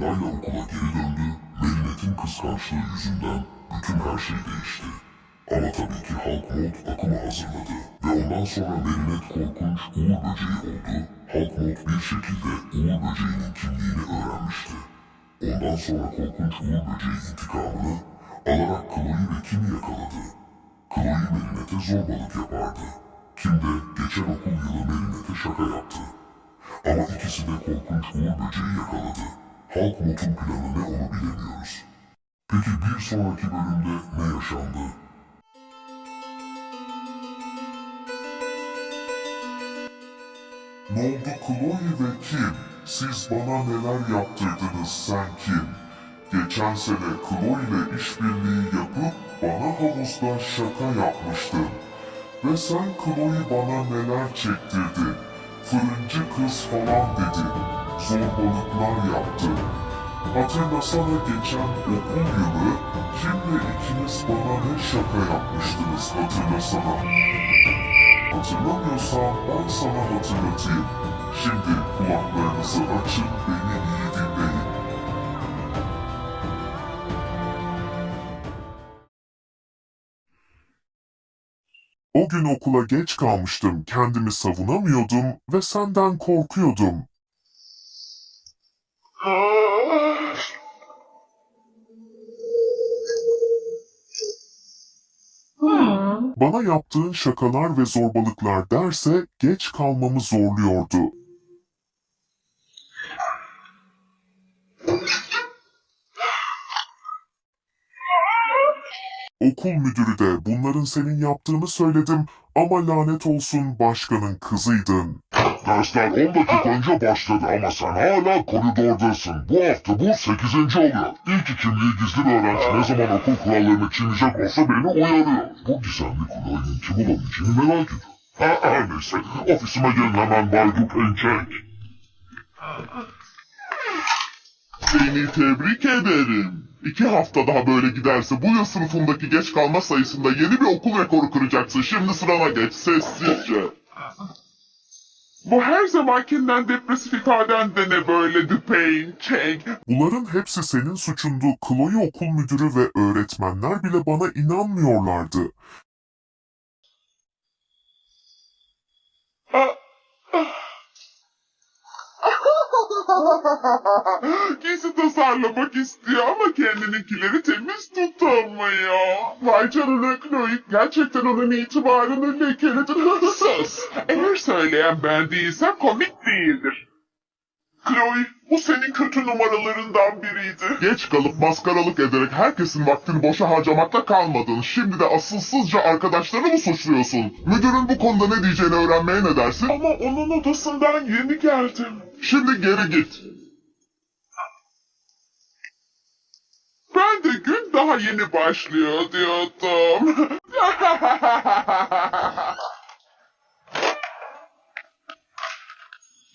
Layla okula geri döndü. Marinette'in kıskançlığı yüzünden bütün her şey değişti. Ama tabii ki Hulk Mod akımı hazırladı. Ve ondan sonra Marinette korkunç Uğur Böceği oldu. Hulk Mod bir şekilde Uğur Böceği'nin kimliğini öğrenmişti. Ondan sonra korkunç Uğur Böceği intikamını alarak Chloe ve Kim'i yakaladı. Chloe Marinette'e zorbalık yapardı. Kim de geçen okul yılı Marinette'e şaka yaptı. Ama ikisi de korkunç Uğur Böceği yakaladı. Hulk Mod'un planı ne onu bilemiyoruz. Peki bir sonraki bölümde ne yaşandı? Ne oldu Chloe ve Kim? Siz bana neler yaptırdınız sen Kim? Geçen sene Chloe ile işbirliği yapıp bana havuzda şaka yapmıştın. Ve sen Chloe bana neler çektirdin? Fırıncı kız falan dedin. Zorbalıklar yaptın. Hatırlasana geçen okul yılı Kimle ikiniz bana ne şaka yapmıştınız hatırlasana. Hatırlamıyorsan ben sana hatırlatayım. Şimdi kulaklarınızı açın beni iyi dinleyin. O gün okula geç kalmıştım, kendimi savunamıyordum ve senden korkuyordum. Bana yaptığın şakalar ve zorbalıklar derse geç kalmamı zorluyordu. Okul müdürü de bunların senin yaptığını söyledim ama lanet olsun başkanın kızıydın. Dersler 10 dakika önce başladı ama sen hala koridordasın. Bu hafta bu 8. oluyor. İlk kimliği gizli bir öğrenci ne zaman okul kurallarını çiğneyecek olsa beni uyarıyor. Bu gizemli kuralın kim olabileceğini merak ediyorum. Ha, her neyse ofisime gelin hemen Bay Dupin çek. Seni tebrik ederim. İki hafta daha böyle giderse bu yıl sınıfındaki geç kalma sayısında yeni bir okul rekoru kıracaksın. Şimdi sırana geç sessizce. Bu her zamankinden depresif ifaden de ne böyle Dupain, Cheng. Bunların hepsi senin suçundu. Chloe okul müdürü ve öğretmenler bile bana inanmıyorlardı. Giysi tasarlamak istiyor ama kendininkileri temiz tutamıyor. Vay canına Chloe, gerçekten onun itibarını lekeledin. Sus! Eğer söyleyen ben değilsem komik değildir. Chloe, bu senin kötü numaralarından biriydi. Geç kalıp maskaralık ederek herkesin vaktini boşa harcamakta kalmadın. Şimdi de asılsızca arkadaşlarını mı suçluyorsun? Müdürün bu konuda ne diyeceğini öğrenmeye ne dersin? Ama onun odasından yeni geldim. Şimdi geri git. Ben de gün daha yeni başlıyor diyordum.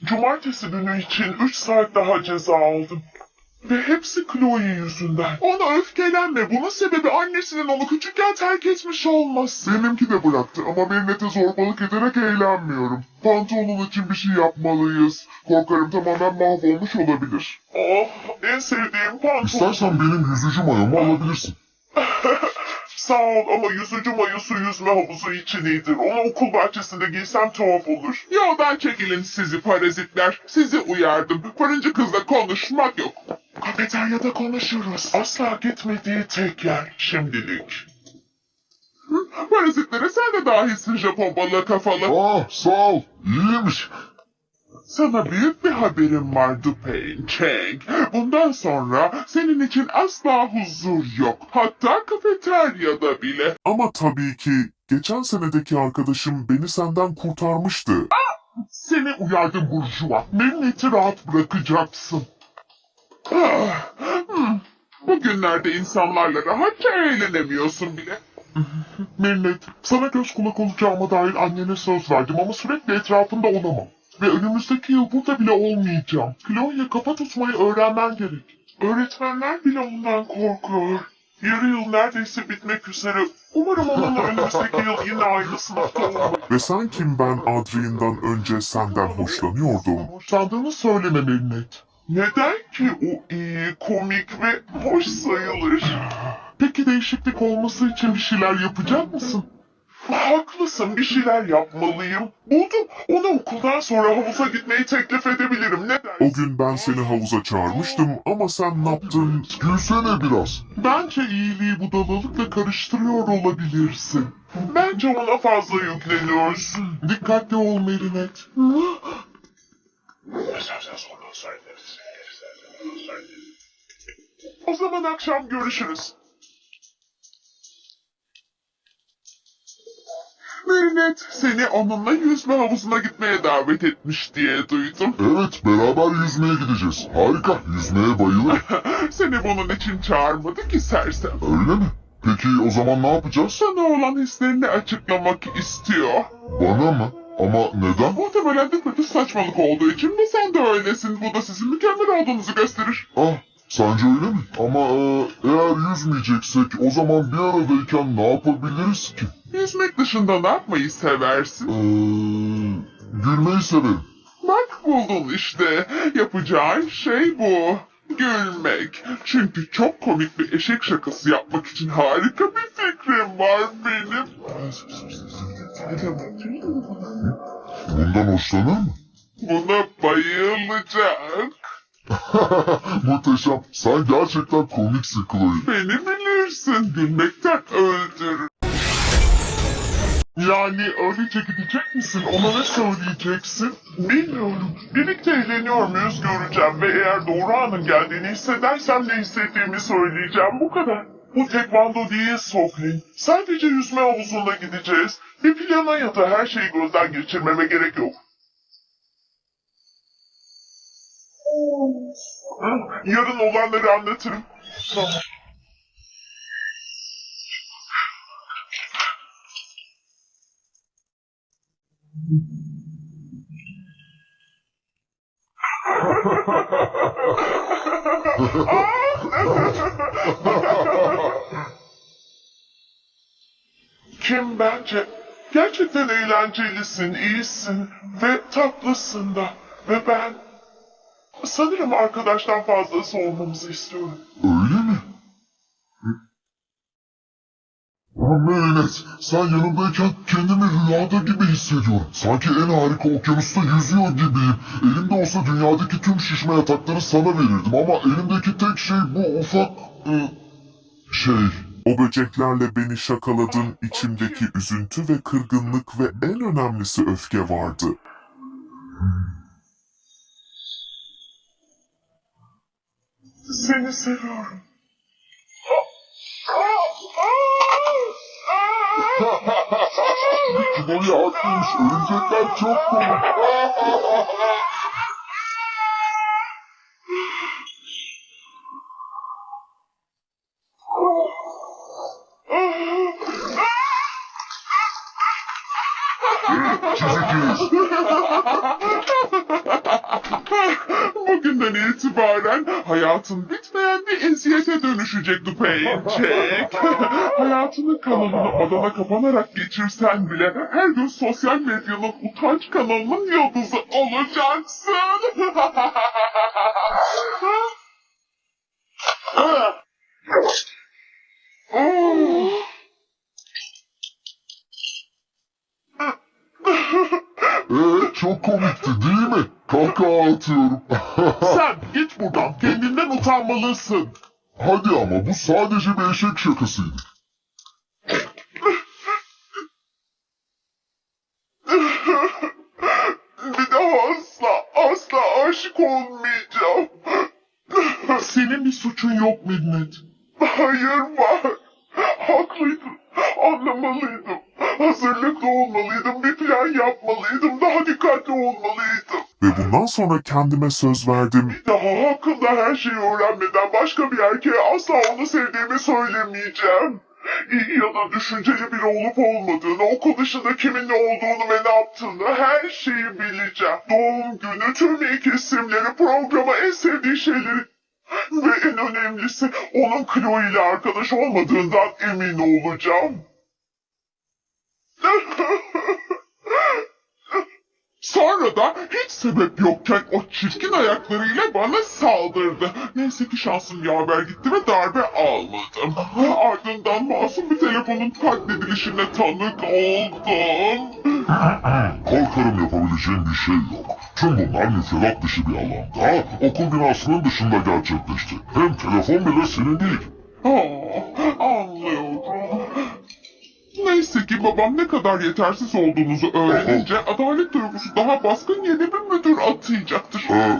Cumartesi günü için 3 saat daha ceza aldım. Ve hepsi Chloe yüzünden. Ona öfkelenme. Bunun sebebi annesinin onu küçükken terk etmiş olması. Benimki de bıraktı ama Merinet'e zorbalık ederek eğlenmiyorum. Pantolonun için bir şey yapmalıyız. Korkarım tamamen mahvolmuş olabilir. Oh, en sevdiğim pantolon. İstersen benim yüzücü mayomu alabilirsin. Sağ ol ama yüzücü mayosu yüzme havuzu için iyidir. Onu okul bahçesinde giysem tuhaf olur. Yoldan çekilin sizi parazitler. Sizi uyardım. Fırıncı kızla konuşmak yok. Kafeteryada konuşuruz. Asla gitmediği tek yer şimdilik. Hı, Parazitlere sen de dahilsin Japon balığı kafalı. Ah sağ ol. İyiymiş. Sana büyük bir haberim var Dupain Cheng. Bundan sonra senin için asla huzur yok. Hatta kafeteryada bile. Ama tabii ki geçen senedeki arkadaşım beni senden kurtarmıştı. Seni uyardım Burjuva. Milleti rahat bırakacaksın. Hmm. Bugünlerde insanlarla rahatça eğlenemiyorsun bile. Millet, sana göz kulak olacağıma dair annene söz verdim ama sürekli etrafında olamam. Ve önümüzdeki yıl burada bile olmayacağım. Chloe'ye kafa tutmayı öğrenmen gerek. Öğretmenler bile ondan korkuyor. Yarı yıl neredeyse bitmek üzere. Umarım onunla önümüzdeki yıl yine aynı sınıfta olmayız. Ve sanki ben Adrian'dan önce senden hoşlanıyordum. Hoşlandığını söyleme Merinet. Neden ki o iyi, komik ve hoş sayılır? Peki değişiklik olması için bir şeyler yapacak mısın? Haklısın bir şeyler yapmalıyım. Buldum. Ona okuldan sonra havuza gitmeyi teklif edebilirim. Ne dersin? O gün ben seni havuza çağırmıştım ama sen ne yaptın? Gülsene biraz. Bence iyiliği budalalıkla karıştırıyor olabilirsin. Bence ona fazla yükleniyorsun. Dikkatli ol Merinet. O zaman akşam görüşürüz. Merinet seni onunla yüzme havuzuna gitmeye davet etmiş diye duydum. Evet beraber yüzmeye gideceğiz. Harika yüzmeye bayılırım. Seni bunun için çağırmadı ki sersem. Öyle mi? Peki o zaman ne yapacağız? Sana olan hislerini açıklamak istiyor. Bana mı? Ama neden? Muhtemelen de kötü saçmalık olduğu için ve sen de öylesin. Bu da sizin mükemmel olduğunuzu gösterir. Ah sence öyle mi? Ama e, eğer yüzmeyeceksek o zaman bir aradayken ne yapabiliriz ki? Yüzmek dışında ne yapmayı seversin? Eee gülmeyi severim. Bak buldun işte. Yapacağın şey bu. Gülmek. Çünkü çok komik bir eşek şakası yapmak için harika bir fikrim var benim. Bundan hoşlanır mı? Buna bayılacak. Muhteşem. Sen gerçekten komiksin Chloe. Beni bilirsin. Gülmekten öldürür. Yani öylece gidecek misin? Ona ne söyleyeceksin? Bilmiyorum. Birlikte eğleniyor muyuz göreceğim ve eğer doğru anın geldiğini hissedersem ne hissettiğimi söyleyeceğim. Bu kadar. Bu tekvando değil Soklin. Sadece yüzme havuzuna gideceğiz. Bir plana ya da her şeyi gözden geçirmeme gerek yok. Yarın olanları anlatırım. Tamam. Kim bence? Gerçekten eğlencelisin, iyisin ve tatlısın da. Ve ben sanırım arkadaştan fazlası olmamızı istiyorum. Öyle mi? Merinet, sen yanımdayken kendimi rüyada gibi hissediyorum. Sanki en harika okyanusta yüzüyor gibiyim. Elimde olsa dünyadaki tüm şişme yatakları sana verirdim ama elimdeki tek şey bu ufak... ı, şey... O böceklerle beni şakaladın, içimdeki üzüntü ve kırgınlık ve en önemlisi öfke vardı. Seni seviyorum. Chloe haklıymış, örümcekler çok komik. Bugünden itibaren hayatın bir eziyete dönüşecek Dupainçek. Hayatının kanalını odana kapanarak geçirsen bile her gün sosyal medyanın utanç kanalının yıldızı olacaksın. Ee, çok komikti değil mi? Kahkaha atıyorum. Sen git buradan kendinden utanmalısın. Hadi ama bu sadece bir eşek şakasıydı. Bir daha asla, asla aşık olmayacağım. Senin bir suçun yok Minnet. Hayır var. Haklıydın. Anlamalıydım. Hazırlıklı olmalıydım. Bir plan yapmalıydım. Daha dikkatli olmalıydım. Ve bundan sonra kendime söz verdim. Daha hakkında her şeyi öğrenmeden başka bir erkeğe asla onu sevdiğimi söylemeyeceğim. İyi ya da düşünceli biri olup olmadığını, okul dışında kiminle olduğunu ve ne yaptığını her şeyi bileceğim. Doğum günü, tüm ilk isimleri, programa en sevdiği şeyleri ve en önemlisi onun Chloe ile arkadaş olmadığından emin olacağım. Sonra da hiç sebep yokken o çirkin ayaklarıyla bana saldırdı. Neyse ki şansım yaver gitti ve darbe almadım. Ardından masum bir telefonun katledilişine tanık oldum. Korkarım yapabileceğim bir şey yok. Tüm bunlar müfredat dışı bir alanda, okul binasının dışında gerçekleşti. Hem telefon bile senin değil. Oh. Neyse ki babam ne kadar yetersiz olduğunuzu öğrenince adalet duygusu daha baskın yeni bir müdür atayacaktır. Ee,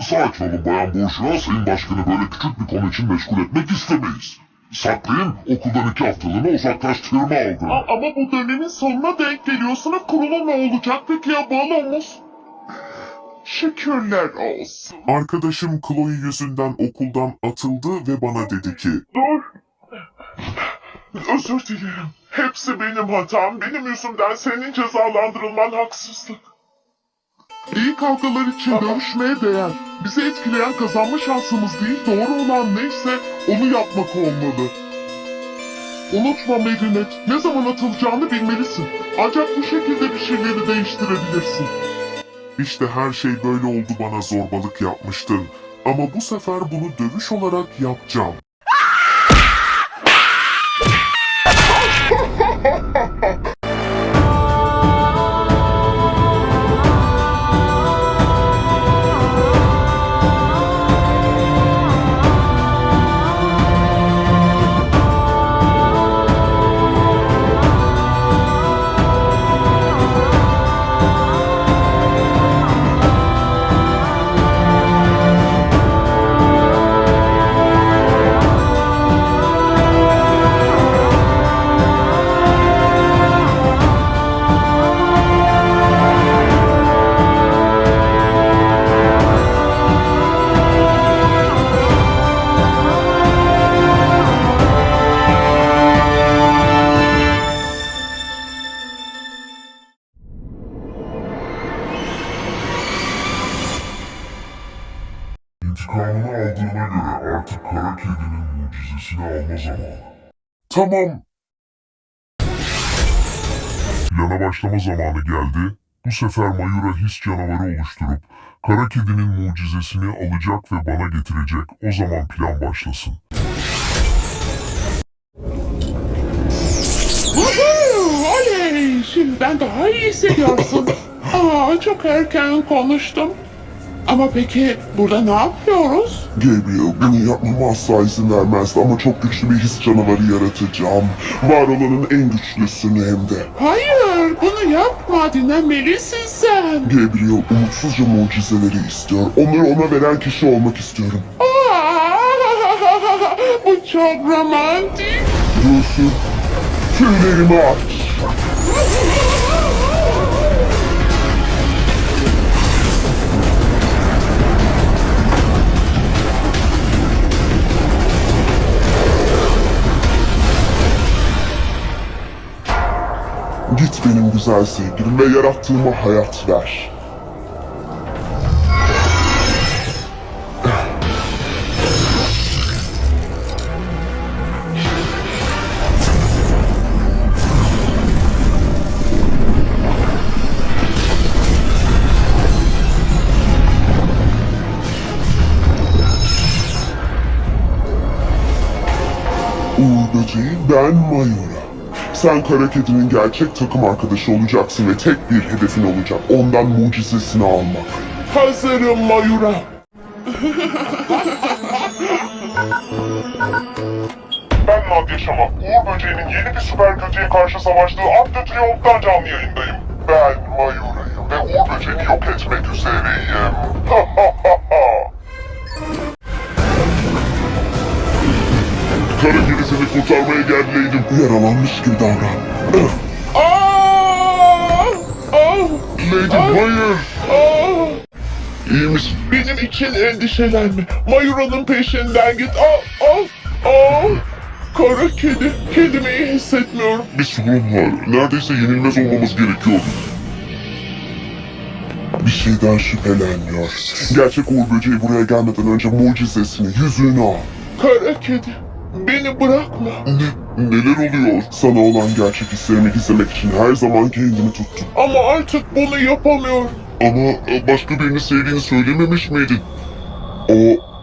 sakin olun Bayan Burjuva, Sayın Başkanı böyle küçük bir konu için meşgul etmek istemeyiz. Saklayın, okuldan iki haftalığına uzaklaştırma aldı. A- ama bu dönemin sonuna denk geliyor. Sınıf kurulu ne olacak peki ya balomuz? Şükürler olsun. Arkadaşım Chloe yüzünden okuldan atıldı ve bana dedi ki Dur. Özür dilerim. Hepsi benim hatam. Benim yüzümden senin cezalandırılman haksızlık. İyi kavgalar için dövüşmeye değer. Bizi etkileyen kazanma şansımız değil, doğru olan neyse onu yapmak olmalı. Unutma Merinet, ne zaman atılacağını bilmelisin. Ancak bu şekilde bir şeyleri değiştirebilirsin. İşte her şey böyle oldu bana zorbalık yapmıştın. Ama bu sefer bunu dövüş olarak yapacağım. Tamam, Plana başlama zamanı geldi. Bu sefer Mayura his canavarı oluşturup kara kedinin mucizesini alacak ve bana getirecek. O zaman plan başlasın. Oley! Şimdiden daha iyi hissediyorsun. Aa, çok erken konuştum. Ama peki burada ne yapıyoruz? Gabriel bunu yapmama asla izin vermezdi ama çok güçlü bir his canavarı yaratacağım. Var olanın en güçlüsünü hem de. Hayır, bunu yapma. Dinlenmelisin sen. Gabriel umutsuzca mucizeleri istiyor. Onları ona veren kişi olmak istiyorum. Aa, bu çok romantik. Göğsü, tüylerimi aç. Git benim güzel sevgilim ve yarattığıma hayat ver. Uğur Böceği ben Mayura. Sen kara kedinin gerçek takım arkadaşı olacaksın ve tek bir hedefin olacak. Ondan mucizesini almak. Hazırım Mayura. Ben Nadia Şama. Uğur Böceği'nin yeni bir süper kötüye karşı savaştığı Aklı Triyonf'tan canlı yayındayım. Ben Mayura'yım ve Uğur Böceği'ni yok etmek üzereyim. Kara seni kurtarmaya geldiydim. Yaralanmış gibi davran. Lady hayır. İyi misin? Benim için endişelenme. Mayura'nın peşinden git. Aa! Aa! Aa! Kara kedi. Kendimi iyi hissetmiyorum. Bir sorun var. Neredeyse yenilmez olmamız gerekiyor. Bir şeyden şüphelenmiyor. Gerçek Uğur Böceği buraya gelmeden önce mucizesini, yüzüğünü al. Kara kedi. Beni bırakma. Ne, neler oluyor? Sana olan gerçek hislerimi gizlemek için her zaman kendimi tuttum. Ama artık bunu yapamıyorum. Ama e, başka birini sevdiğini söylememiş miydin? O,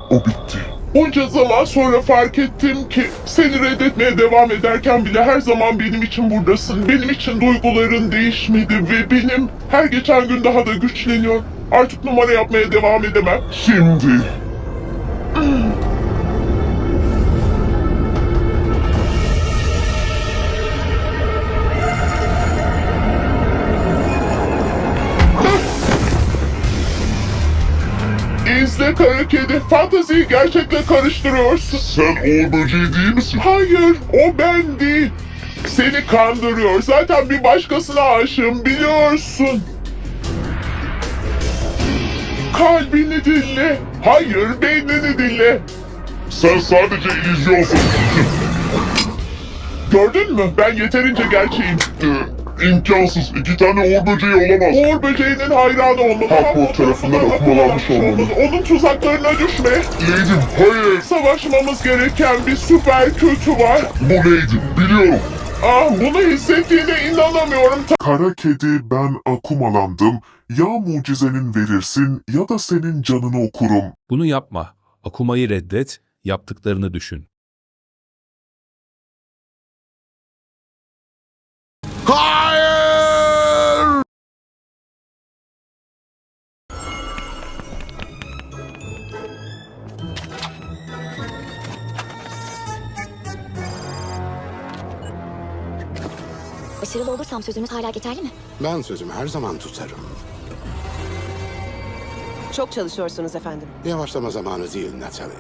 o bitti. Bunca zaman sonra fark ettim ki seni reddetmeye devam ederken bile her zaman benim için buradasın. Benim için duyguların değişmedi ve benim her geçen gün daha da güçleniyor. Artık numara yapmaya devam edemem. Şimdi kara kedi, fanteziyi gerçekle karıştırıyorsun. Sen Uğur Böceği değil misin? Hayır, o ben değil. Seni kandırıyor. Zaten bir başkasına aşığım biliyorsun. Kalbini dinle. Hayır, beynini dinle. Sen sadece illüzyonsun. Gördün mü? Ben yeterince gerçeğim. İmkansız. İki tane Uğur Böceği olamaz. Uğur böceğinin hayranı olmalı. Harport tarafından okumalanmış olmalı. Onun tuzaklarına düşme. Leydim hayır. Savaşmamız gereken bir süper kötü var. Bu Leydim biliyorum. Ah bunu hissettiğine inanamıyorum. kara kedi ben akumalandım. Ya mucizenin verirsin ya da senin canını okurum. Bunu yapma. Akumayı reddet, yaptıklarını düşün. Başarılı olursam sözümüz hala geçerli mi? Ben sözümü her zaman tutarım. Çok çalışıyorsunuz efendim. Yavaşlama zamanı değil Natalie.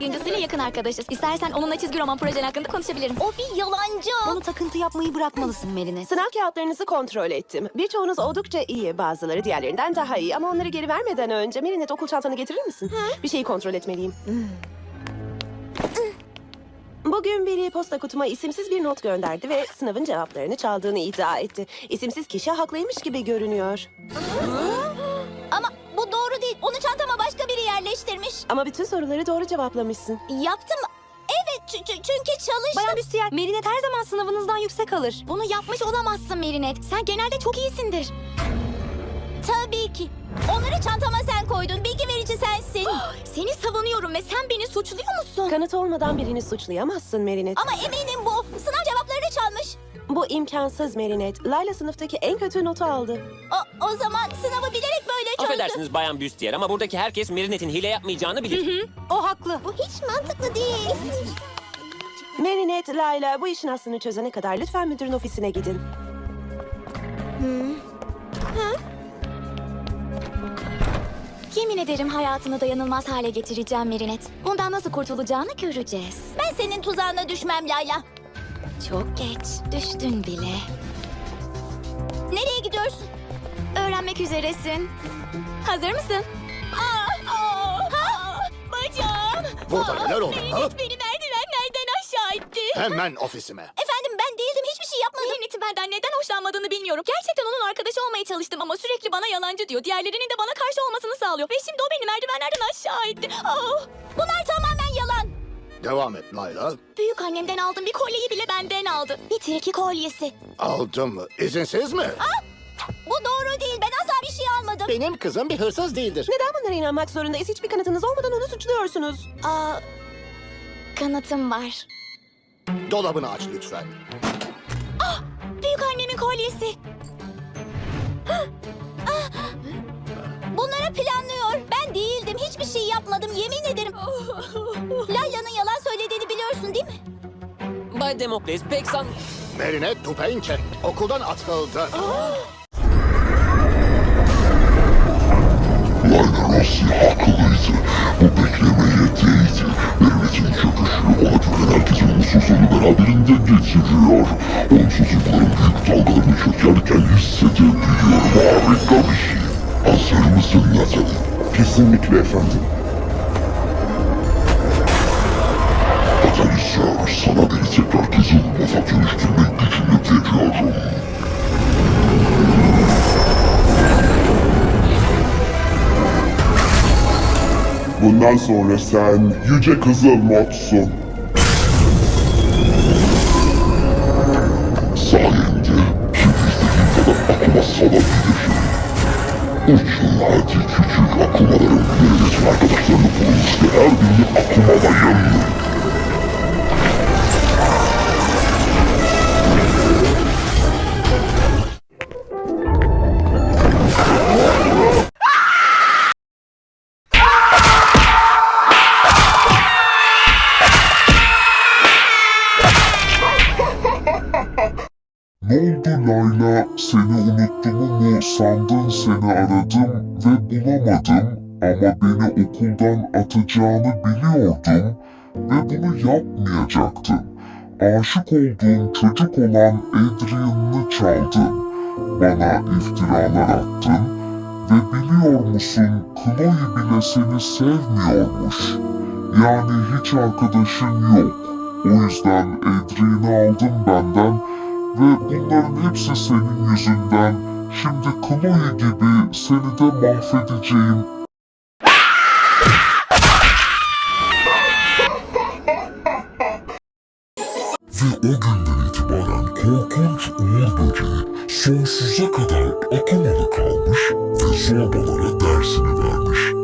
Gündüzüyle yakın arkadaşız. İstersen onunla çizgi roman projen hakkında konuşabilirim. O bir yalancı. Onu takıntı yapmayı bırakmalısın Merine. Sınav kağıtlarınızı kontrol ettim. Birçoğunuz oldukça iyi, bazıları diğerlerinden daha iyi. Ama onları geri vermeden önce Merinet okul çantanı getirir misin? Bir şeyi kontrol etmeliyim. Bugün biri posta kutuma isimsiz bir not gönderdi ve sınavın cevaplarını çaldığını iddia etti. İsimsiz kişi haklıymış gibi görünüyor. Ama bu doğru değil. Onu çantama başka biri yerleştirmiş. Ama bütün soruları doğru cevaplamışsın. Yaptım. Evet çünkü çalıştım. Bayan Büstiyer, Merinet her zaman sınavınızdan yüksek alır. Bunu yapmış olamazsın Merinet. Sen genelde çok iyisindir. Tabii ki. Onları çantama sen koydun. Bilgi verici sensin. Seni savunuyorum ve sen beni suçluyor musun? Kanıt olmadan birini suçlayamazsın Merinet. Ama eminim bu. Sınav cevaplarını çalmış. Bu imkansız Merinet. Layla sınıftaki en kötü notu aldı. O, o zaman sınavı bilerek böyle çözdü. Affedersiniz Bayan Büstiyer ama buradaki herkes Merinet'in hile yapmayacağını bilir. O haklı. Bu hiç mantıklı değil. Merinet, Layla bu işin aslını çözene kadar lütfen müdürün ofisine gidin. Yemin ederim hayatını dayanılmaz hale getireceğim Merinet. Bundan nasıl kurtulacağını göreceğiz. Ben senin tuzağına düşmem Layla. Çok geç. Düştün bile. Nereye gidiyorsun? Öğrenmek üzeresin. Hazır mısın? Aa, aa, aa, bacağım. Burada Aa, neler oldu, Merinet ha? beni merdivenlerden aşağı itti. Hemen ofisime. Efendim benden neden hoşlanmadığını bilmiyorum. Gerçekten onun arkadaşı olmaya çalıştım ama sürekli bana yalancı diyor. Diğerlerinin de bana karşı olmasını sağlıyor. Ve şimdi o beni merdivenlerden aşağı itti. Ah, bunlar tamamen yalan. Devam et Layla. Büyük annemden aldığım bir kolyeyi bile benden aldı. Bir tilki kolyesi. Aldım mı? İzinsiz mi? Bu doğru değil. Ben asla bir şey almadım. Benim kızım bir hırsız değildir. Neden bunlara inanmak zorundayız? Hiçbir kanıtınız olmadan onu suçluyorsunuz. Aa, kanıtım var. Dolabını aç lütfen. Büyük annemin kolyesi. Ah! Bunları planlıyor. Ben değildim. Hiçbir şey yapmadım. Yemin ederim. Layla'nın yalan söylediğini biliyorsun değil mi? Bay Demokles pek san... Merinet Tupençe okuldan atıldı. Layla Rossi haklıydı. Bu beklemeye değdi. Güven mutsuzluğunu beraberinde getiriyor. Olumsuzlukların büyük dalgalarını çökerken hissedebiliyorum. Harika bir şey. Hazır mısın Natalie? Kesinlikle efendim. Katalizör sana beni tekrar kızılmaza dönüştürmek gücünü veriyorum. Bundan sonra sen Yüce Kızıl Modsun. Hadi küçük akumaların bir arkadaşlarını bulun işte. Her birini akumalayın. Ve bulamadım. Ama beni okuldan atacağını biliyordum ve bunu yapmayacaktın. Aşık olduğun çocuk olan Adrian'ını çaldın. Bana iftiralar attın ve biliyor musun Chloe bile seni sevmiyormuş. Yani hiç arkadaşın yok. O yüzden Adrian'ı aldın benden ve bunların hepsi senin yüzünden. Şimdi Chloe gibi seni de mahvedeceğim. Ve o günden itibaren korkunç Uğur Böceği sonsuza kadar akumalı kalmış ve zorbalara dersini